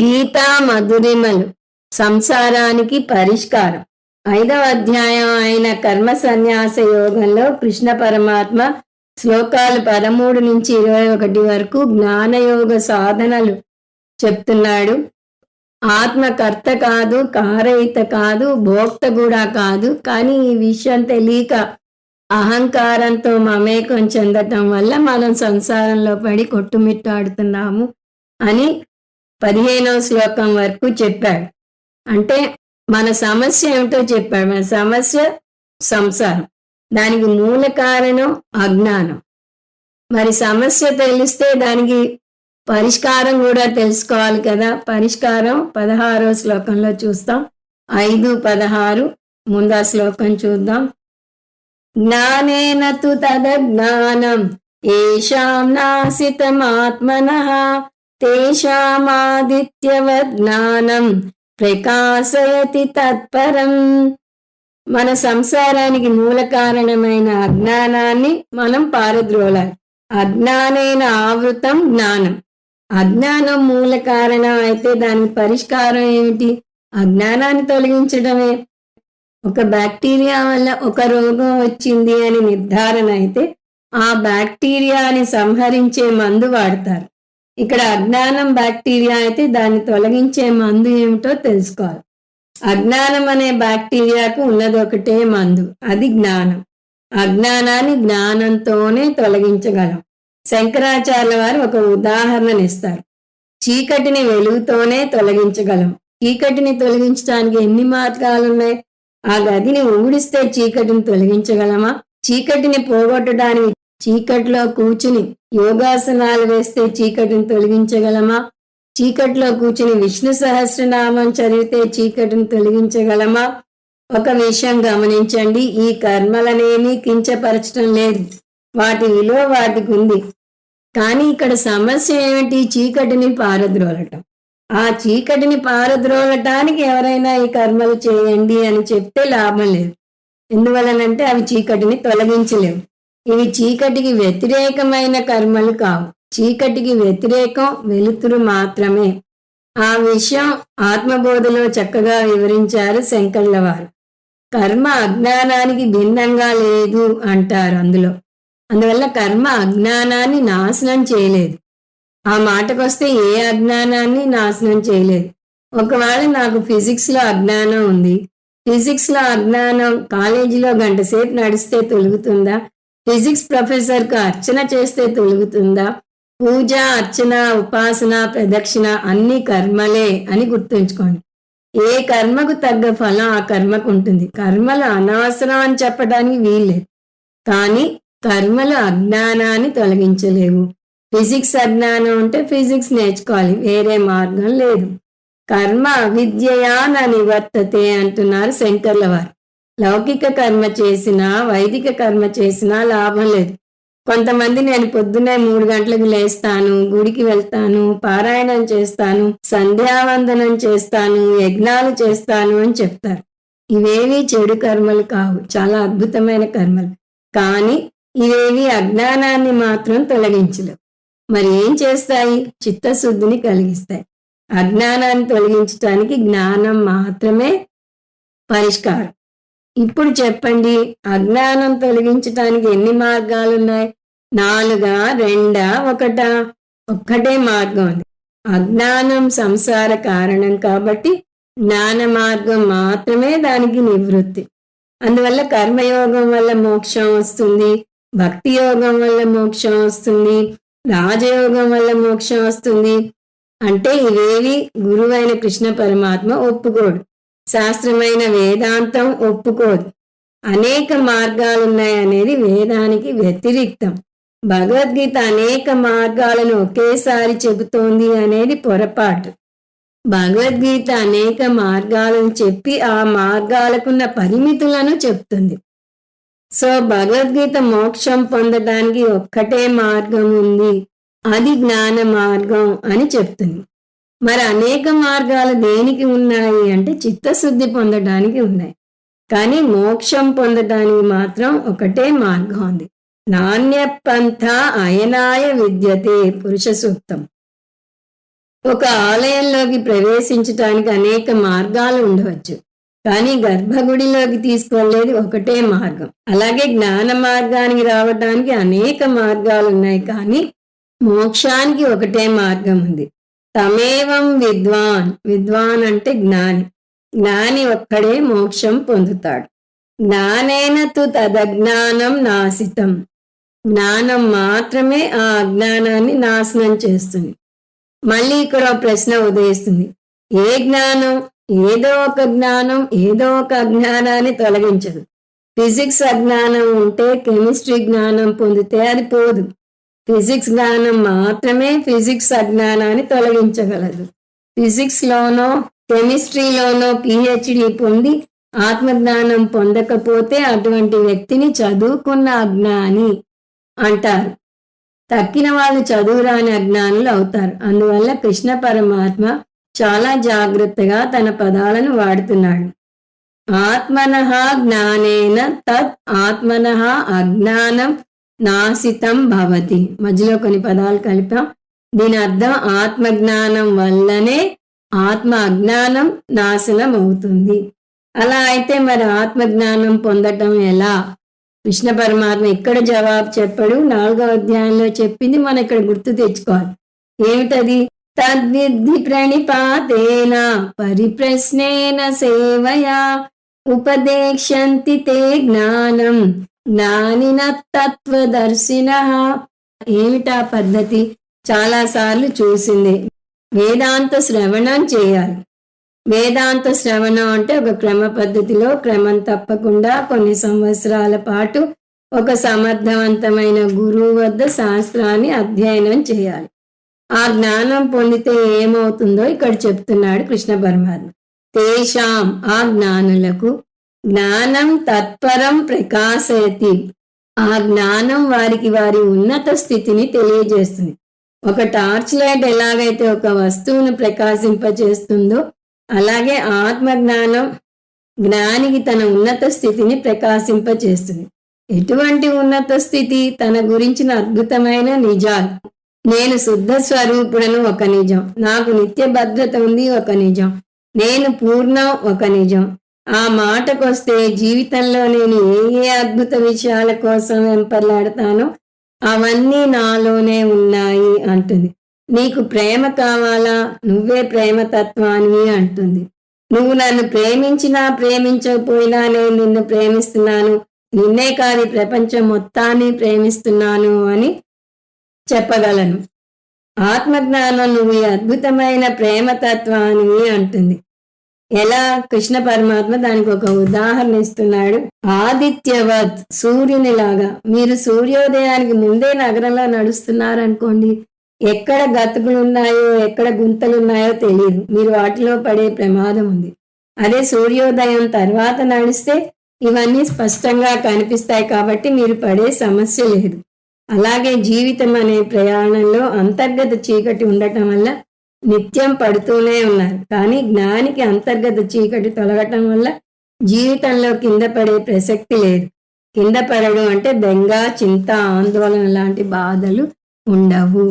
గీతా మధురిమలు సంసారానికి పరిష్కారం. ఐదవ అధ్యాయం అయిన కర్మ సన్యాస యోగంలో కృష్ణ పరమాత్మ శ్లోకాలు పదమూడు నుంచి ఇరవై ఒకటి వరకు జ్ఞానయోగ సాధనలు చెప్తున్నాడు. ఆత్మకర్త కాదు కారయిత కాదు భోక్త కూడా కాదు. కానీ ఈ విషయం తెలియక అహంకారంతో మమేకం చెందటం వల్ల మనం సంసారంలో పడి కొట్టుమిట్టాడుతున్నాము అని పదిహేనో శ్లోకం వరకు చెప్పాడు. అంటే మన సమస్య ఏమిటో చెప్పాడు. మన సమస్య సంసారం. దానికి మూల కారణం అజ్ఞానం. మరి సమస్య తెలిస్తే దానికి పరిష్కారం కూడా తెలుసుకోవాలి కదా. పరిష్కారం పదహారో శ్లోకంలో చూస్తాం. ఐదు పదహారు ముందా శ్లోకం చూద్దాం. జ్ఞానేన తు తదజ్ఞానం. ఏషాం నాసితమాత్మన తేషామాదిత్యవజ్ఞానం ప్రకాశయతి తత్పరం. మన సంసారానికి మూల కారణమైన అజ్ఞానాన్ని మనం పారద్రోలాలి. అజ్ఞానైన ఆవృతం జ్ఞానం. అజ్ఞానం మూల కారణం అయితే దానికి పరిష్కారం ఏమిటి? అజ్ఞానాన్ని తొలగించడమే. ఒక బ్యాక్టీరియా వల్ల ఒక రోగం వచ్చింది అని నిర్ధారణ అయితే ఆ బ్యాక్టీరియాని సంహరించే మందు వాడతారు. ఇక్కడ అజ్ఞానం బ్యాక్టీరియా అయితే దాన్ని తొలగించే మందు ఏమిటో తెలుసుకోవాలి. అజ్ఞానం అనే బ్యాక్టీరియాకు ఉన్నది ఒకటే మందు అది జ్ఞానం. అజ్ఞానాన్ని జ్ఞానంతోనే తొలగించగలం. శంకరాచార్య వారు ఒక ఉదాహరణనిస్తారు చీకటిని వెలుగుతోనే తొలగించగలం. చీకటిని తొలగించడానికి ఎన్ని మార్గాలు ఉన్నాయి? ఆ గదిని ఊడిస్తే చీకటిని తొలగించగలమా? చీకటిని పోగొట్టడానికి చీకటిలో కూర్చుని యోగాసనాలు వేస్తే చీకటిని తొలగించగలమా? చీకటిలో కూర్చుని విష్ణు సహస్రనామం చదివితే చీకటిని తొలగించగలమా? ఒక విషయం గమనించండి ఈ కర్మలనేమి కించపరచడం లేదు. వాటి విలువ వాటికి ఉంది. కానీ ఇక్కడ సమస్య ఏమిటి? చీకటిని పారద్రోలటం. ఆ చీకటిని పారద్రోలటానికి ఎవరైనా ఈ కర్మలు చేయండి అని చెప్తే లాభం లేదు. ఎందువలనంటే అవి చీకటిని తొలగించలేవు. ఇవి చీకటికి వ్యతిరేకమైన కర్మలు కావు. చీకటికి వ్యతిరేకం వెలుతురు మాత్రమే. ఆ విషయం ఆత్మబోధలో చక్కగా వివరించారు శంకర్ల వారు కర్మ అజ్ఞానానికి భిన్నంగా లేదు అంటారు అందులో. అందువల్ల కర్మ అజ్ఞానాన్ని నాశనం చేయలేదు. ఆ మాటకొస్తే ఏ అజ్ఞానాన్ని నాశనం చేయలేదు. ఒకవేళ నాకు ఫిజిక్స్లో అజ్ఞానం ఉంది. ఫిజిక్స్లో అజ్ఞానం కాలేజీలో గంట సేపు నడిస్తే తొలుగుతుందా? ఫిజిక్స్ ప్రొఫెసర్కు అర్చన చేస్తే తొలుగుతుందా? పూజ అర్చన ఉపాసన ప్రదక్షిణ అన్ని కర్మలే అని గుర్తుంచుకోండి. ఏ కర్మకు తగ్గ ఫలం ఆ కర్మకు ఉంటుంది. కర్మలు అనవసరం అని చెప్పడానికి వీల్లేదు. కానీ కర్మలు అజ్ఞానాన్ని తొలగించలేవు. ఫిజిక్స్ అజ్ఞానం ఉంటే ఫిజిక్స్ నేర్చుకోవాలి. వేరే మార్గం లేదు. కర్మ విద్యయాన నివర్తతే అంటున్నారు శంకర్ల వారు. లౌకిక కర్మ చేసినా వైదిక కర్మ చేసినా లాభం లేదు. కొంతమంది నేను పొద్దున్నే మూడు గంటలకు లేస్తాను గుడికి వెళ్తాను పారాయణం చేస్తాను సంధ్యావందనం చేస్తాను యజ్ఞాలు చేస్తాను అని చెప్తారు. ఇవేవి చెడు కర్మలు కావు చాలా అద్భుతమైన కర్మలు. కానీ ఇవేవి అజ్ఞానాన్ని మాత్రం తొలగించలేవు. మరి ఏం చేస్తాయి? చిత్తశుద్ధిని కలిగిస్తాయి. అజ్ఞానాన్ని తొలగించడానికి జ్ఞానం మాత్రమే పరిష్కారం. ఇప్పుడు చెప్పండి అజ్ఞానం తొలగించటానికి ఎన్ని మార్గాలు ఉన్నాయి నాలుగా రెండా ఒకటా? ఒక్కటే మార్గం ఉంది. అజ్ఞానం సంసార కారణం కాబట్టి జ్ఞాన మార్గం మాత్రమే దానికి నివృత్తి. అందువల్ల కర్మయోగం వల్ల మోక్షం వస్తుంది భక్తి యోగం వల్ల మోక్షం వస్తుంది రాజయోగం వల్ల మోక్షం వస్తుంది. అంటే ఇవేవి గురువైన కృష్ణ పరమాత్మ ఒప్పుకోడు. శాస్త్రమైన వేదాంతం ఒప్పుకోదు. అనేక మార్గాలున్నాయనేది వేదానికి వ్యతిరిక్తం. భగవద్గీత అనేక మార్గాలను ఒకేసారి చెబుతోంది అనేది పొరపాటు. భగవద్గీత అనేక మార్గాలను చెప్పి ఆ మార్గాలకున్న పరిమితులను చెప్తుంది. సో భగవద్గీత మోక్షం పొందడానికి ఒక్కటే మార్గం ఉంది. అది జ్ఞాన మార్గం అని చెప్తుంది. మరి అనేక మార్గాలు దేనికి ఉన్నాయి అంటే చిత్తశుద్ధి పొందడానికి ఉన్నాయి. కానీ మోక్షం పొందడానికి మాత్రం ఒకటే మార్గం ఉంది. నాణ్యపంథ అయనాయ విద్యతే పురుష సూక్తం. ఒక ఆలయంలోకి ప్రవేశించటానికి అనేక మార్గాలు ఉండవచ్చు. కానీ గర్భగుడిలోకి తీసుకెళ్ళేది ఒకటే మార్గం. అలాగే జ్ఞాన మార్గానికి రావడానికి అనేక మార్గాలు ఉన్నాయి. కానీ మోక్షానికి ఒకటే మార్గం ఉంది. తమేవం విద్వాన్. విద్వాన్ అంటే జ్ఞాని. జ్ఞాని ఒక్కడే మోక్షం పొందుతాడు. జ్ఞానేన తు తదజ్ఞానం నాశితం జ్ఞానం మాత్రమే ఆ అజ్ఞానాన్ని నాశనం చేస్తుంది. మళ్ళీ ఇక్కడ ప్రశ్న ఉదయిస్తుంది. ఏ జ్ఞానం? ఏదో ఒక జ్ఞానం ఏదో ఒక అజ్ఞానాన్ని తొలగించదు. ఫిజిక్స్ అజ్ఞానం ఉంటే కెమిస్ట్రీ జ్ఞానం పొందితే అది పోదు. ఫిజిక్స్ జ్ఞానం మాత్రమే ఫిజిక్స్ అజ్ఞానాన్ని తొలగించగలదు. ఫిజిక్స్ లోనో కెమిస్ట్రీలోనో పిహెచ్డి పొంది ఆత్మజ్ఞానం పొందకపోతే అటువంటి వ్యక్తిని చదువుకున్న అజ్ఞాని అంటారు. తక్కిన వాళ్ళు చదువురాని అజ్ఞానులు అవుతారు. అందువల్ల కృష్ణ పరమాత్మ చాలా జాగ్రత్తగా తన పదాలను వాడుతున్నాడు. ఆత్మన జ్ఞానేన తత్ ఆత్మన అజ్ఞానం నాశితం భవతి. మధ్యలో కొన్ని పదాలు కలిపాం. దీని అర్థం ఆత్మజ్ఞానం వల్లనే ఆత్మ అజ్ఞానం నాశనం అవుతుంది అలా అయితే మరి ఆత్మజ్ఞానం పొందటం ఎలా? కృష్ణ పరమాత్మ ఇక్కడ జవాబు చెప్పాడు? నాలుగో అధ్యాయంలో చెప్పింది మనం ఇక్కడ గుర్తు తెచ్చుకోవాలి. ఏమిటది? తద్విద్ధి ప్రణిపాతేన పరిప్రశ్నేన సేవయా ఉపదేశంతి తే జ్ఞానం. జ్ఞానిన తత్వదర్శిన ఏమిటా పద్ధతి? చాలా సార్లు చూసింది. వేదాంత శ్రవణం చేయాలి. వేదాంత శ్రవణం అంటే ఒక క్రమ పద్ధతిలో క్రమం తప్పకుండా కొన్ని సంవత్సరాల పాటు ఒక సమర్థవంతమైన గురువు వద్ద శాస్త్రాన్ని అధ్యయనం చేయాలి. ఆ జ్ఞానం పొందితే ఏమవుతుందో ఇక్కడ చెప్తున్నాడు కృష్ణ పరమాత్మ. తేషాం ఆ జ్ఞానులకు జ్ఞానం తత్పరం ప్రకాశయతి. ఆ జ్ఞానం వారికి వారి ఉన్నత స్థితిని తెలియజేస్తుంది. ఒక టార్చ్ లైట్ ఎలాగైతే ఒక వస్తువును ప్రకాశింపజేస్తుందో అలాగే ఆత్మ జ్ఞానం జ్ఞానికి తన ఉన్నత స్థితిని ప్రకాశింపజేస్తుంది. ఎటువంటి ఉన్నత స్థితి తన గురించిన అద్భుతమైన నిజాలు. నేను శుద్ధ స్వరూపుడను ఒక నిజం. నాకు నిత్య భద్రత ఉంది ఒక నిజం. నేను పూర్ణం ఒక నిజం. ఆ మాటకొస్తే జీవితంలో నేను ఏ ఏ అద్భుత విషయాల కోసం వెంపర్లాడతానో అవన్నీ నాలోనే ఉన్నాయి అంటుంది. నీకు ప్రేమ కావాలా? నువ్వే ప్రేమ తత్వాన్ని అంటుంది. నువ్వు నన్ను ప్రేమించినా ప్రేమించకపోయినా నేను నిన్ను ప్రేమిస్తున్నాను. నిన్నే కాదు ప్రపంచం మొత్తాన్ని ప్రేమిస్తున్నాను అని చెప్పగలను. ఆత్మజ్ఞానం నువ్వు అద్భుతమైన ప్రేమతత్వాన్ని అంటుంది. ఎలా? కృష్ణ పరమాత్మ దానికి ఒక ఉదాహరణ ఇస్తున్నాడు. ఆదిత్యవత్ సూర్యుని లాగా మీరు సూర్యోదయానికి ముందే నగరంలో నడుస్తున్నారనుకోండి ఎక్కడ గతుకులు ఉన్నాయో ఎక్కడ గుంతలు ఉన్నాయో తెలియదు. మీరు వాటిలో పడే ప్రమాదం ఉంది. అదే సూర్యోదయం తర్వాత నడిస్తే ఇవన్నీ స్పష్టంగా కనిపిస్తాయి కాబట్టి మీరు పడే సమస్య లేదు. అలాగే జీవితం అనే ప్రయాణంలో అంతర్గత చీకటి ఉండటం వల్ల నిత్యం పడుతూనే ఉన్నారు. కానీ జ్ఞానికి అంతర్గత చీకటి తొలగటం వల్ల జీవితంలో కింద పడే ప్రసక్తి లేదు. కింద పడడం అంటే బెంగ చింత ఆందోళన లాంటి బాధలు ఉండవు.